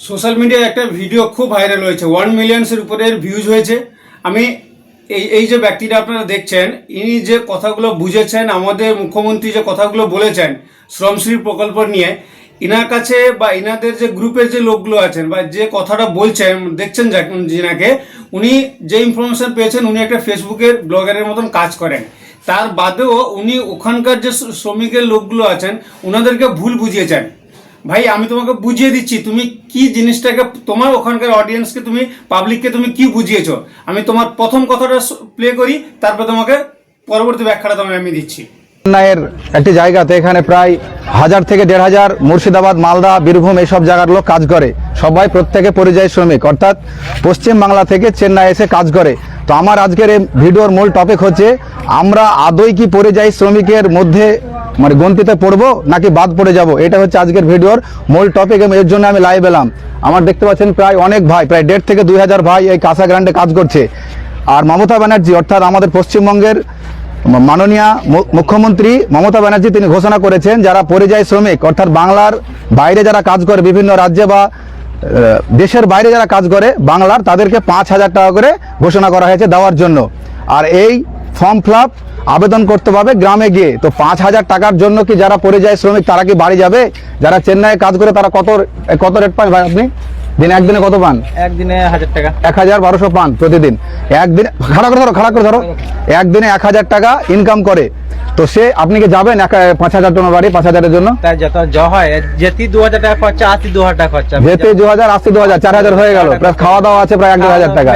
Social মিডিয়ায় একটা video খুব ভাইরাল হয়েছে। ওয়ান মিলিয়নসের উপরে ভিউজ হয়েছে। আমি এই এই যে ব্যক্তিটা আপনারা দেখছেন, ইনি যে কথাগুলো বুঝেছেন, আমাদের মুখ্যমন্ত্রী যে কথাগুলো বলেছেন, শ্রমশ্রী প্রকল্প নিয়ে, ইনার কাছে বা ইনাদের যে গ্রুপের যে লোকগুলো আছেন বা যে কথাটা বলছেন, দেখছেন যিনাকে, উনি যে ইনফরমেশন পেয়েছেন, উনি একটা ফেসবুকের ব্লগারের মতন কাজ করেন। তার বাদেও উনি ওখানকার যে শ্রমিকের লোকগুলো আছেন ওনাদেরকে ভুল বুঝিয়েছেন। ভাই, আমি তোমাকে বুঝিয়ে দিচ্ছি, তুমি কি জিনিসটাকে, তোমার ওখানকার অডিয়েন্সকে তুমি পাবলিককে তুমি কি বুঝিয়েছো? আমি তোমার প্রথম কথাটা প্লে করি, তারপর তোমাকে পরবর্তী ব্যাখ্যাটা তোমাকে আমি দিচ্ছি। চেন্নাইয়ের একটি জায়গাতে এখানে প্রায় হাজার থেকে দেড় হাজার মুর্শিদাবাদ, মালদা, বীরভূম এইসব জায়গার লোক কাজ করে। সবাই প্রত্যেকে পরিযায়ী শ্রমিক। অর্থাৎ পশ্চিম বাংলা থেকে চেন্নাই এসে কাজ করে। তো আমার আজকের এই ভিডিওর মূল টপিক হচ্ছে, আমরা আদৌ কি পরিযায়ী শ্রমিকের মধ্যে মানে গন্তিতে পড়ব নাকি বাদ পড়ে যাব? এটা হচ্ছে আজকের ভিডিওর মূল টপিক এবং এর জন্য আমি লাইভ এলাম। আমার দেখতে পাচ্ছেন প্রায় অনেক ভাই, প্রায় দেড় থেকে দুই হাজার ভাই এই কাঁসা গ্রান্ডে কাজ করছে। আর মমতা ব্যানার্জি, অর্থাৎ আমাদের পশ্চিমবঙ্গের মাননীয় মুখ্যমন্ত্রী মমতা ব্যানার্জি তিনি ঘোষণা করেছেন, যারা পরিযায়ী শ্রমিক, অর্থাৎ বাংলার বাইরে যারা কাজ করে বিভিন্ন রাজ্যে বা দেশের বাইরে যারা কাজ করে বাংলার, তাদেরকে পাঁচ হাজার টাকা করে ঘোষণা করা হয়েছে দেওয়ার জন্য। আর এই ফর্ম ফিল আবেদন করতে পারবে গ্রামে গিয়ে। তো পাঁচ হাজার টাকার জন্য কি যারা পরিযায়ী শ্রমিক, তারা কি বাড়ি যাবে? যারা চেন্নাইয়ে কাজ করে, তারা কত কত রেট পায় ভাই আপনি? দিনে একদিনে কত পান? একদিনে হাজার টাকা। এক হাজার বারোশো পান প্রতিদিন। একদিন খাড়া করে ধরো খাড়া করে ধরো। একদিনে এক হাজার টাকা ইনকাম করে। তো সে আপনি কি যাবেন পাঁচ হাজার জন্য বাড়ি পাঁচ হাজারের জন্য? যত হয় দু হাজার টাকা খরচা আসি দু হাজার টাকা খরচা। যেতে দু হাজার আসতে দু হাজার চার হাজার হয়ে গেল। প্লাস খাওয়া দাওয়া আছে প্রায় এক দেড় হাজার টাকা।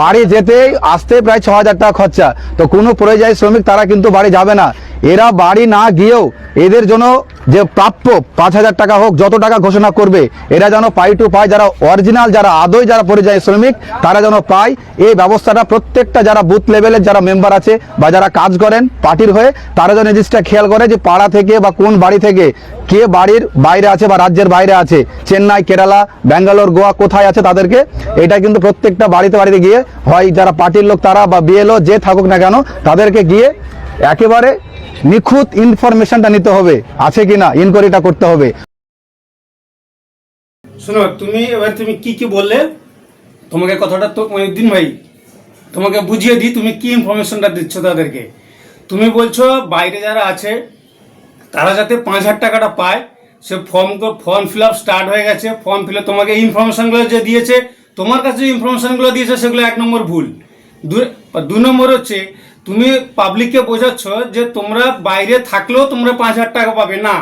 বাড়ি যেতে আসতে প্রায় ছ হাজার টাকা খরচা। তো কোনো পরিযায়ী শ্রমিক তারা কিন্তু বাড়ি যাবে না। এরা বাড়ি না গিয়েও এদের জন্য যে প্রাপ্য পাঁচ হাজার টাকা হোক, যত টাকা ঘোষণা করবে, এরা যেন পাই টু পায় যারা অরিজিনাল যারা আদৌ যারা পরিযায়ী শ্রমিক, তারা যেন পায়। এই ব্যবস্থাটা প্রত্যেকটা যারা বুথ লেভেলের যারা মেম্বার আছে বা যারা কাজ করেন পার্টির হয়ে, তারা যেন জিনিসটা খেয়াল করে যে পাড়া থেকে বা কোন বাড়ি থেকে কে বাড়ির বাইরে আছে বা রাজ্যের বাইরে আছে। চেন্নাই, কেরালা, ব্যাঙ্গালোর, গোয়া কোথায় আছে তাদেরকে, এটা কিন্তু প্রত্যেকটা বাড়িতে বাড়িতে গিয়ে হয়। যারা পার্টির লোক তারা বা বিএলও যে থাকুক না কেন, তাদেরকে গিয়ে একেবারে নিখুঁত ইনফরমেশনটা নিতে হবে। আছে কি কিনা? ইনকোয়ারিটা করতে হবে। শোনো, তুমি, এবার তুমি কি কি বললে? তোমাকে কথাটা তো দিন ভাই, তোমাকে বুঝিয়ে দিই তুমি কি ইনফরমেশনটা দিচ্ছ তাদেরকে। তুমি বলছো, বাইরে যারা আছে, তারা যাতে পাঁচ হাজার টাকাটা পায়, সে form form fill up start হয়ে গেছে ফর্ম ফিল তোমাকে ইনফরমেশনগুলো যে দিয়েছে, তোমার কাছে যে ইনফরমেশনগুলো দিয়েছে, সেগুলো এক নম্বর ভুল। দু নম্বর হচ্ছে তুমি পাবলিককে বোঝাচ্ছ যে তোমরা বাইরে থাকলেও তোমরা পাঁচ হাজার টাকা পাবে, না।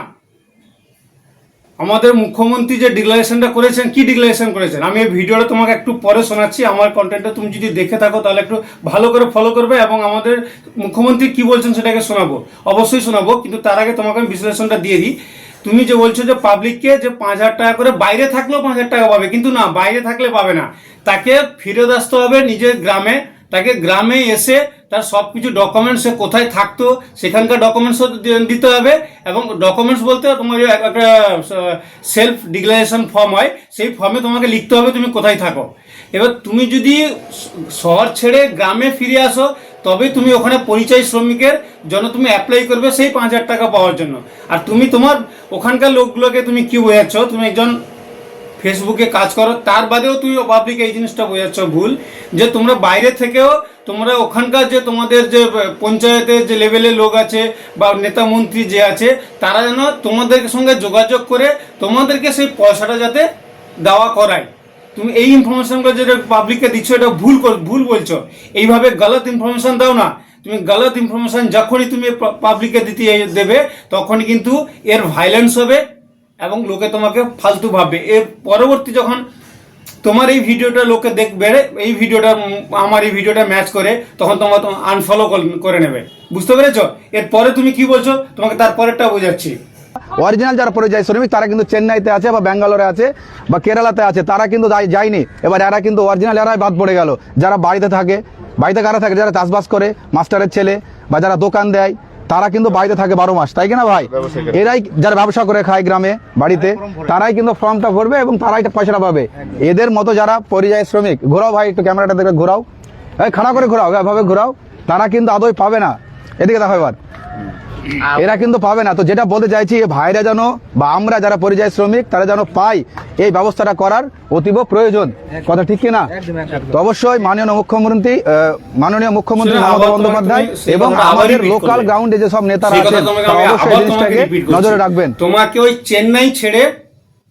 আমাদের মুখ্যমন্ত্রী যে ডিক্লারেশনটা করেছেন, কি ডিক্লারেশন করেছেন? আমি এই ভিডিওটা তোমাকে একটু পরে শোনাচ্ছি, আমার কন্টেন্টটা তুমি যদি দেখে থাকো, তাহলে একটু ভালো করে ফলো করবে এবং আমাদের মুখ্যমন্ত্রী কি বলছেন সেটাকে শোনাবো। অবশ্যই শোনাবো, কিন্তু তার আগে তোমাকে আমি বিশ্লেষণটা দিয়ে দিই। তুমি যে বলছো যে পাবলিককে যে পাঁচ হাজার টাকা করে বাইরে থাকলেও পাঁচ হাজার টাকা পাবে, কিন্তু না, বাইরে থাকলে পাবে না। তাকে ফিরত আসতে হবে নিজের গ্রামে। তাকে গ্রামে এসে তার সব কিছু ডকুমেন্টস কোথায় থাকতো, সেখানকার ডকুমেন্টসও দিতে হবে এবং ডকুমেন্টস বলতে তোমার একটা সেলফ ডিক্লারেশন ফর্ম হয়, সেই ফর্মে তোমাকে লিখতে হবে তুমি কোথায় থাকো। এবার তুমি যদি শহর ছেড়ে গ্রামে ফিরে আসো তবে তুমি ওখানে পরিচয় শ্রমিকের জন্য তুমি অ্যাপ্লাই করবে সেই পাঁচ হাজার টাকা পাওয়ার জন্য। আর তুমি তোমার ওখানকার লোকগুলোকে তুমি কি বোঝাচ্ছ? তুমি একজন ফেসবুকে কাজ করো, তার বাদেও তুই পাবলিক এই জিনিসটা বোঝাচ্ছ ভুল, যে তোমরা বাইরে থেকেও তোমরা ওখানকার যে তোমাদের যে পঞ্চায়েতের যে লেভেলের লোক আছে বা নেতা মন্ত্রী যে আছে, তারা যেন তোমাদের সঙ্গে যোগাযোগ করে তোমাদেরকে সেই পয়সাটা যাতে দেওয়া করায়। তুমি এই ইনফরমেশনগুলো যেটা পাবলিককে দিচ্ছ, এটা ভুল ভুল বলছো। এইভাবে গলত ইনফরমেশন দাও না। তুমি গলত ইনফরমেশন যখনই তুমি পাবলিককে দিতে দেবে তখনই কিন্তু এর ভাইলেন্স হবে। এবং লোকে তোমাকে ফালতু ভাববে। এর পরবর্তী যখন তোমার এই ভিডিওটা লোকে দেখবে, এই ভিডিওটা, আমার এই ভিডিওটা ম্যাচ করে, তখন তোমার আনফলো করে নেবে। বুঝতে পেরেছ? এরপরে তুমি কি বলছো? তোমাকে তার পরেরটা বোঝাচ্ছি। অরিজিনাল যারা পরিযায়ী শ্রমিক, তারা কিন্তু চেন্নাইতে আছে বা ব্যাঙ্গালোরে আছে বা কেরালাতে আছে, তারা কিন্তু যায়নি। এবার এরা কিন্তু অরিজিনাল এরাই বাদ পড়ে গেল। যারা বাড়িতে থাকে, বাড়িতে কারা থাকে? যারা চাষবাস করে মাস্টারের ছেলে বা যারা দোকান দেয় তারা কিন্তু বাড়িতে থাকে বারো মাস তাই কিনা ভাই? এরাই যারা ব্যবসা করে খায় গ্রামে বাড়িতে তারাই কিন্তু ফর্মটা ভরবে এবং তারাই পয়সাটা পাবে। এদের মতো যারা পরিযায়ী শ্রমিক ঘোরাও ভাই একটু ক্যামেরাটা দেখে ঘোরাও। এই খাড়া করে ঘোরাও এভাবে ঘোরাও তারা কিন্তু আদৌ পাবে না। এদিকে দেখো এবার। এরা কিন্তু পাবে না। তো যেটা বলতে চাইছি ভাইরা যেন বা আমরা যারা পরিযায়ী শ্রমিক তারা যেন পাই এই ব্যবস্থাটা করার অতীব প্রয়োজন। কথা ঠিক কিনা? একদম একদম। তো অবশ্যই মাননীয় মুখ্যমন্ত্রী মাননীয় মুখ্যমন্ত্রী মমতা বন্দ্যোপাধ্যায় এবং আমাদের লোকাল গ্রাউন্ডে যে সব নেতারা আছেন তারা অবশ্যই জিনিসটাকে নজরে রাখবেন। তোমাকে ওই চেন্নাই ছেড়ে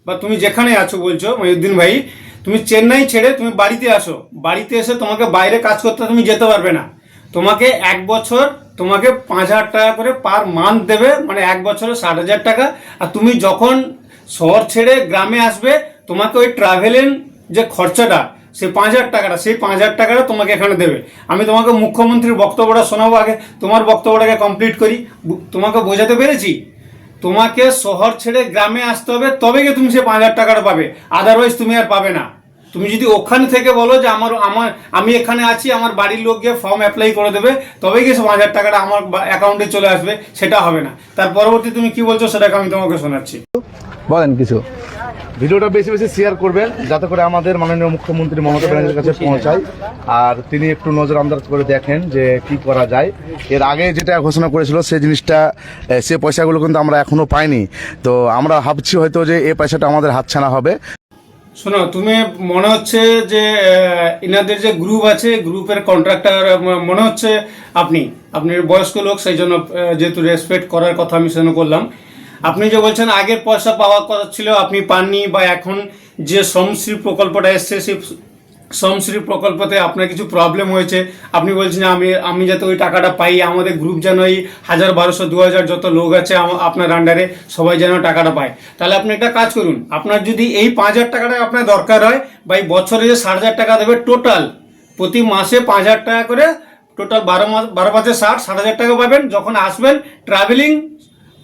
বা তুমি যেখানে আছো বলছো মহিউদ্দিন ভাই তুমি চেন্নাই ছেড়ে তুমি বাড়িতে আসো। বাড়িতে এসে তোমাকে বাইরে কাজ করতে তুমি যেতে পারবে না। তোমাকে এক বছর তোমাকে পাঁচ হাজার টাকা করে পার মান্থ দেবে মানে এক বছরে ষাট হাজার টাকা। আর তুমি যখন শহর ছেড়ে গ্রামে আসবে, তোমাকে ওই ট্রাভেলিং যে খরচাটা সেই পাঁচ হাজার টাকাটা, সেই পাঁচ হাজার টাকাটা তোমাকে এখানে দেবে। আমি তোমাকে মুখ্যমন্ত্রীর বক্তব্যটা শোনাবো আগে, তোমার বক্তব্যটাকে কমপ্লিট করি। তোমাকে বোঝাতে পেরেছি? তোমাকে শহর ছেড়ে গ্রামে আসতে হবে তবে গিয়ে তুমি সে পাঁচ হাজার টাকাটা পাবে। আদারওয়াইজ তুমি আর পাবে না। তুমি যদি ওখান থেকে বলো যে আমার আমার আমি এখানে আছি আমার বাড়ির লোক গিয়ে ফর্ম অ্যাপ্লাই করে দেবে তবেই গিয়ে সে পাঁচ হাজার টাকাটা আমার অ্যাকাউন্টে চলে আসবে সেটা হবে না। তার পরবর্তী তুমি কি বলছো সেটাকে আমি তোমাকে শোনাচ্ছি। বলেন কিছু। ভিডিওটা বেশি বেশি শেয়ার করবেন যাতে করে আমাদের মাননীয় মুখ্যমন্ত্রী মমতা ব্যানার্জির কাছে পৌঁছায়। আর তিনি একটু নজর আন্দাজ করে দেখেন যে কি করা যায়। এর আগে যেটা ঘোষণা করেছিল সেই জিনিসটা সে পয়সাগুলো কিন্তু আমরা এখনও পাইনি। তো আমরা ভাবছি হয়তো যে এই পয়সাটা আমাদের হাতছানা হবে। শোনো, তুমি মনে হচ্ছে যে এনাদের যে গ্রুপ আছে গ্রুপের কন্ট্রাক্টর মনে হচ্ছে আপনি আপনি বয়স্ক লোক, সেই জন্য যেহেতু রেসপেক্ট করার কথা আমি সেজন্য করলাম। আপনি যে বলছেন আগের পয়সা পাওয়ার কথা ছিল, আপনি পাননি বা এখন যে শ্রমশ্রী প্রকল্পটা এসছে, সেই শ্রমশ্রী প্রকল্পতে আপনার কিছু প্রবলেম হয়েছে। আপনি বলছেন আমি আমি যাতে ওই টাকাটা পাই, আমাদের গ্রুপ যেন এই হাজার বারোশো, দু হাজার যত লোক আছে আপনার আন্ডারে সবাই যেন টাকাটা পায়। তাহলে আপনি একটা কাজ করুন, আপনার যদি এই পাঁচ হাজার টাকাটা আপনার দরকার হয়, বা এই বছরে যে ষাট হাজার টাকা দেবে টোটাল প্রতি মাসে পাঁচ হাজার টাকা করে টোটাল বারো মাস, বারো পাঁচে ষাট ষাট হাজার টাকা পাবেন। যখন আসবেন ট্রাভেলিং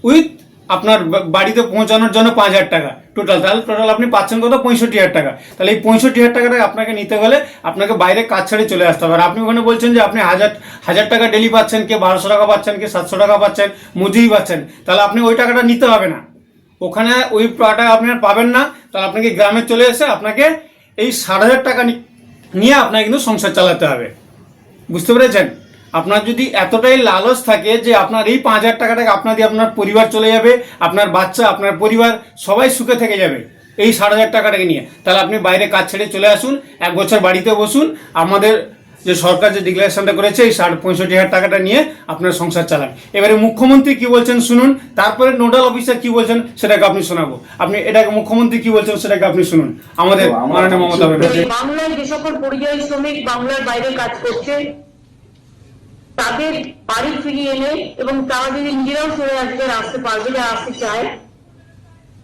উইথ আপনার বাড়িতে পৌঁছানোর জন্য পাঁচ হাজার টাকা টোটাল তাহলে টোটাল আপনি পাচ্ছেন কত? পঁয়ষট্টি হাজার টাকা। তাহলে এই পঁয়ষট্টি হাজার টাকাটা আপনাকে নিতে হলে আপনাকে বাইরে কাজ ছেড়ে চলে আসতে হবে। আর আপনি ওখানে বলছেন যে আপনি হাজার হাজার টাকা ডেলি পাচ্ছেন কে? বারোশো টাকা পাচ্ছেন কে? সাতশো টাকা পাচ্ছেন, মজুরি পাচ্ছেন। তাহলে আপনি ওই টাকাটা নিতে হবে না। ওখানে ওই টাকা আপনি আর পাবেন না। তাহলে আপনাকে গ্রামে চলে এসে আপনাকে এই ষাট হাজার টাকা নিয়ে আপনাকে কিন্তু সংসার চালাতে হবে। বুঝতে পেরেছেন? আপনার যদি এতটাই লালচ থাকে যে আপনার এই পাঁচ হাজার টাকাটাকে আপনার দিয়ে আপনার পরিবার চলে যাবে আপনার বাচ্চা আপনার পরিবার সবাই সুখে থেকে যাবে এই ষাট হাজার টাকাটাকে নিয়ে। তাহলে আপনি বাইরে কাজ ছেড়ে চলে আসুন এক বছর বাড়িতে বসুন। আমাদের যে সরকার যে ডিক্লারেশনটা করেছে এই ষাট পঁয়ষট্টি হাজার টাকাটা নিয়ে আপনার সংসার চালান। এবারে মুখ্যমন্ত্রী কি বলছেন শুনুন তারপরে নোডাল অফিসার কি বলছেন সেটাকে আপনি শোনাবো। আপনি এটাকে মুখ্যমন্ত্রী কি বলছেন সেটাকে আপনি শুনুন। আমাদের মাননীয় মমতা ব্যানার্জি। বাংলায় যে সকল পরিযায়ী শ্রমিক বাংলার বাইরে কাজ করছে তাদের বাড়ি ফিরিয়ে এনে এবং তারা যদি নিজেরাও সরে আসবে, আসতে পারবে যারা আসতে চায়।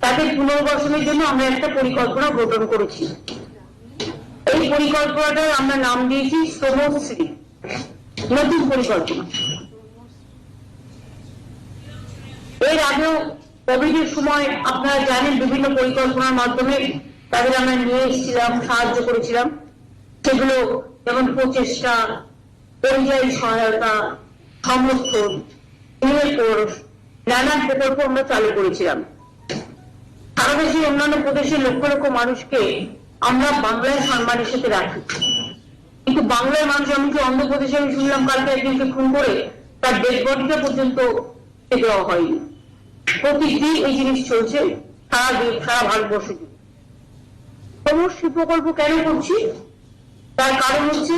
তাদের পুনর্বাসনের জন্য আমরা একটা পরিকল্পনা গ্রহণ করেছি। এই পরিকল্পনাটার আমরা নাম দিয়েছি শ্রমশ্রী নতুন পরিকল্পনা। এর আগেও কোভিডের সময় আপনারা জানেন বিভিন্ন পরিকল্পনার মাধ্যমে তাদের আমরা নিয়ে এসেছিলাম, সাহায্য করেছিলাম। সেগুলো যেমন প্রচেষ্টা পরিযায়ী সহায়তা, সমর্থন নানান প্রকল্প আমরা চালু করেছিলাম। সারা দেশের অন্যান্য প্রদেশের লক্ষ লক্ষ মানুষকে আমরা বাংলায় সম্মানের সাথে রাখি। কিন্তু বাংলার মানুষ এমনকি অন্ধ্রপ্রদেশে আমি শুনলাম, কালকে একজনকে খুন করে তার বডিটা পর্যন্ত দেওয়া হয়নি। প্রতিদিন এই জিনিস চলছে সারা দেশ সারা ভারতবর্ষে জুড়ে। প্রকল্প কেন করছি? তার কারণ হচ্ছে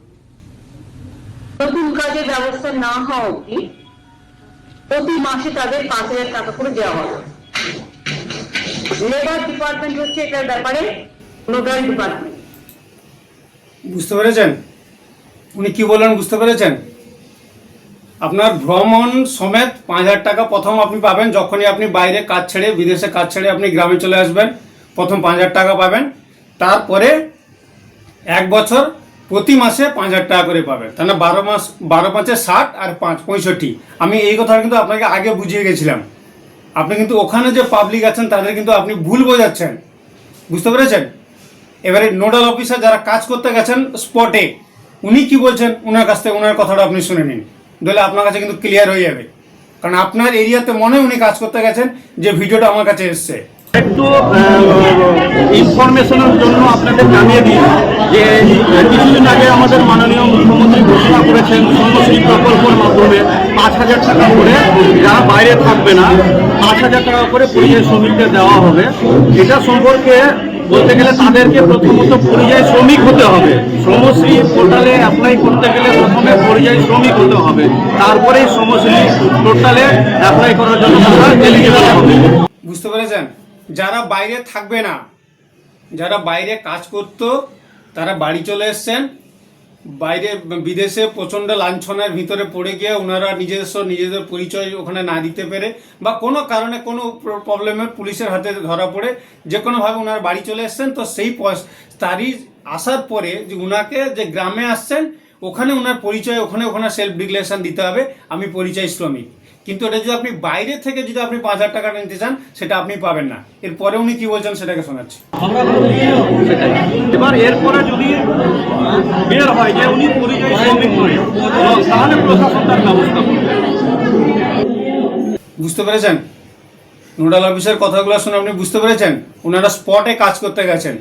নতুন কাজের ব্যবস্থা না হওয়া অবধি প্রতি মাসে তাদের পাঁচ হাজার টাকা করে দেওয়া হবে। লেবার ডিপার্টমেন্ট হচ্ছে এটার ব্যাপারে নোডাল ডিপার্টমেন্ট বুঝতে পেরেছেন? উনি কি বললেন বুঝতে পেরেছেন? আপনার ভ্রমণ সমেত পাঁচ হাজার টাকা প্রথম আপনি পাবেন যখনই আপনি বাইরে কাজ ছেড়ে, বিদেশে কাজ ছেড়ে আপনি গ্রামে চলে আসবেন। প্রথম পাঁচ হাজার টাকা পাবেন। তারপরে এক বছর প্রতি মাসে পাঁচ হাজার টাকা করে পাবেন। তাহলে বারো মাস, বারো পাঁচে ষাট আর পাঁচ পঁয়ষট্টি। আমি এই কথা কিন্তু আপনাকে আগে বুঝিয়ে গেছিলাম। আপনি কিন্তু ওখানে যে পাবলিক আছেন, তাদের কিন্তু আপনি ভুল বোঝাচ্ছেন। বুঝতে পেরেছেন? এবারে নোডাল অফিসার যারা কাজ করতে গেছেন স্পটে উনি কি বলছেন? ওনার কাছ থেকে ওনার কথাটা আপনি শুনে নিন। তাহলে আপনার কাছে কিন্তু ক্লিয়ার হয়ে যাবে। কারণ আপনার এরিয়াতে মনে উনি কাজ করতে গেছেন, যে ভিডিওটা আমার কাছে এসছে। একটু ইনফরমেশনের জন্য আপনাদের জানিয়ে দিই যে কিছুদিন আগে আমাদের মাননীয় মুখ্যমন্ত্রী ঘোষণা করেছেন শ্রমশ্রী প্রকল্পের মাধ্যমে পাঁচ হাজার টাকা করে যারা বাইরে থাকবে না, পাঁচ হাজার টাকা করে পরিযায়ী শ্রমিকদের দেওয়া হবে। এটা সম্পর্কে বলতে গেলে তাদেরকে প্রথমত পরিযায়ী শ্রমিক হতে হবে। শ্রমশ্রী পোর্টালে অ্যাপ্লাই করতে গেলে প্রথমে পরিযায়ী শ্রমিক হতে হবে। তারপরেই শ্রমশ্রী পোর্টালে অ্যাপ্লাই করার জন্য তারা এলিজিবল হবে। বুঝতে পেরেছেন? যারা বাইরে থাকবে না, যারা বাইরে কাজ করতো, তারা বাড়ি চলে এসছেন। বাইরে বিদেশে প্রচণ্ড লাঞ্ছনার ভিতরে পড়ে গিয়ে ওনারা নিজস্ব নিজেদের পরিচয় ওখানে না দিতে পেরে বা কোনো কারণে কোনো প্রবলেমে পুলিশের হাতে ধরা পড়ে, যে কোনোভাবে ওনারা বাড়ি চলে এসছেন, তো সেই তারই আসার পরে যে ওনাকে যে গ্রামে আসছেন, ওখানে ওনার পরিচয়, ওখানে ওখানে সেলফ ডিক্লারেশন দিতে হবে। আমি পরিচয় শ্রমিক কিন্তু এটা যদি আপনি বাইরে থেকে যদি আপনি পাঁচ হাজার টাকা নিতে চান সেটা আপনি পাবেন না। এরপরে উনি কি বলছেন সেটাকে শোনাচ্ছি। এবার এরপরে যদি বের হয় যে উনি পরিযায়ী শ্রমিক নয় তাহলে প্রশাসন তার ব্যবস্থা করবে। বুঝতে পেরেছেন? নোডাল অফিসের কথাগুলো শুনে আপনি বুঝতে পেরেছেন? ওনারা স্পটে কাজ করতে গেছেন।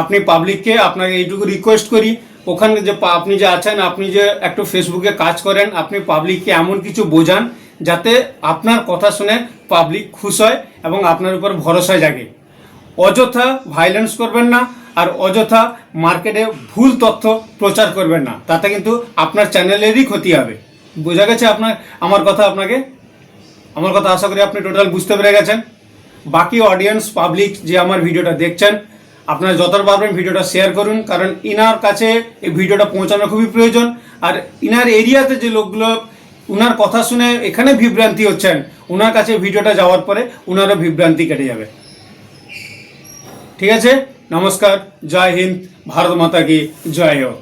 আপনি পাবলিককে আপনাকে এইটুকু রিকোয়েস্ট করি ওখানে যে আপনি যে আছেন, আপনি যে একটু ফেসবুকে কাজ করেন, আপনি পাবলিককে এমন কিছু বোঝান যাতে আপনার কথা শুনে পাবলিক খুশ হয় এবং আপনার উপর ভরসা জাগে। অযথা ভাইলেন্স করবেন না আর অযথা মার্কেটে ভুল তথ্য প্রচার করবেন না। তাতে কিন্তু আপনার চ্যানেলেরই ক্ষতি হবে। বোঝা গেছে আপনার, আমার কথা আপনাকে? আমার কথা আশা করি আপনি টোটাল বুঝতে পেরে গেছেন। বাকি অডিয়েন্স পাবলিক যে আমার ভিডিওটা দেখছেন আপনারা যতটা পারবেন ভিডিওটা শেয়ার করুন, কারণ ইনার কাছে এই ভিডিওটা পৌঁছানো খুবই প্রয়োজন। আর ইনার এরিয়াতে যে লোকগুলো, উনার কথা শুনে এখানে বিভ্রান্তি হচ্ছেন ওনার কাছে ভিডিওটা যাওয়ার পরে উনারও বিভ্রান্তি কেটে যাবে। ঠিক আছে? নমস্কার, জয় হিন্দ, ভারত মাতা কি, জয় হোক।